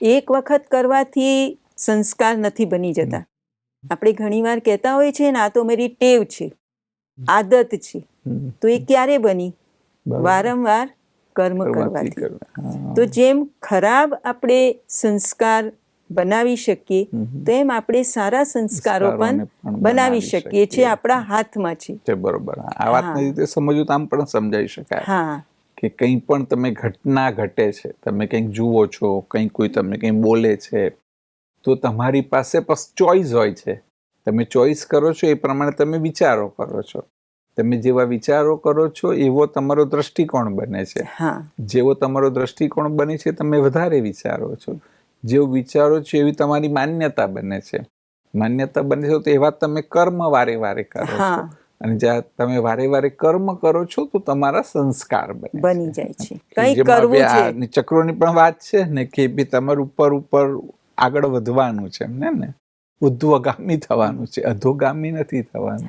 એક વખત કરવાથી સંસ્કાર નથી બની જતા. આપણે ઘણીવાર કહેતા હોય છે ને આ તો મારી ટેવ છે આદત છે. તો એ ક્યારે બની? વારંવાર કર્મ કરવાથી. કરવાથી કરવા. તો જેમ ખરાબ આપણે સંસ્કાર બનાવી શકીએ તો તેમ આપણે સારા સંસ્કારો પણ બનાવી શકીએ. છીએ આપણા હાથમાં છે. બરોબર. આ વાતને. રીતે સમજવું તો આમ પણ સમજાઈ શકાય. હા. કે કંઈ પણ તમે ઘટના ઘટે છે તમે કંઈક જુઓ છો કંઈક કોઈ તમને કંઈ બોલે છે તો તમારી પાસે બસ ચોઈસ હોય છે. તમે ચોઈસ કરો છો એ પ્રમાણે તમે વિચારો કરો છો. તમે જેવા વિચારો કરો છો એવો તમારો દ્રષ્ટિકોણ બને છે. હા. જેવો તમારો દ્રષ્ટિકોણ બને છે તમે વધારે વિચારો છો. જેવું વિચારો છો એવી તમારી માન્યતા બને છે. માન્યતા બને છે તો એવા તમે કર્મ વારે વારે કરો છો. હા અને જ્યાં તમે વારે વારે કર્મ કરો છો તો તમારા સંસ્કાર બને બની જાય છે. કઈ કરવું છે? ચક્રોની પણ વાત છે ને કે બી તમારું ઉપર ઉપર આગળ વધવાનું છે એમને ને ઉદ્ધવગામી થવાનું છે. અધોગામી નથી થવાનું.